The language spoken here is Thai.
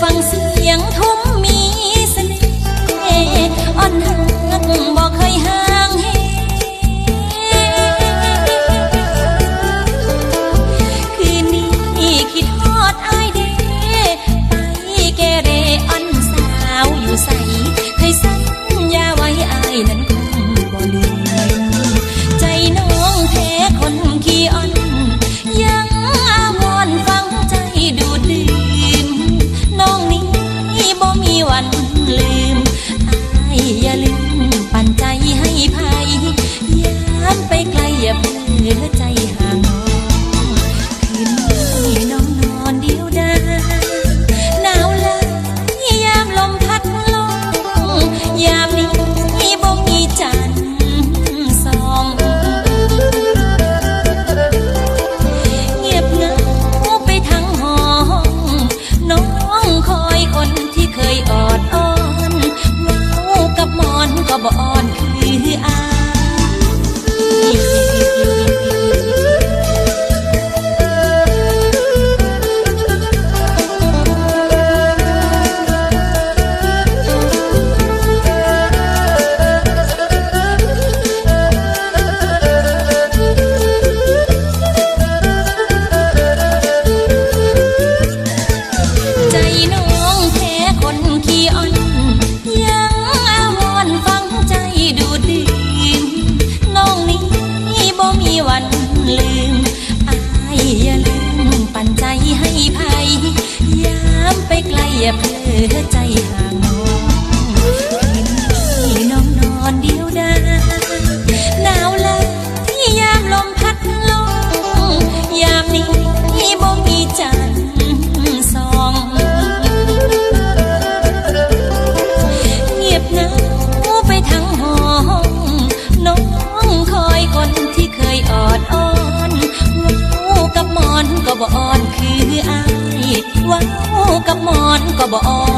ฟังเสียงทุ่มมีเสน่ห์อ่อนหักบอกเคยหา 一拍。 ลืมอาอย่าลืม ปั่นใจให้ภัยยามไปไกลอย่าเพลอใจ Come on.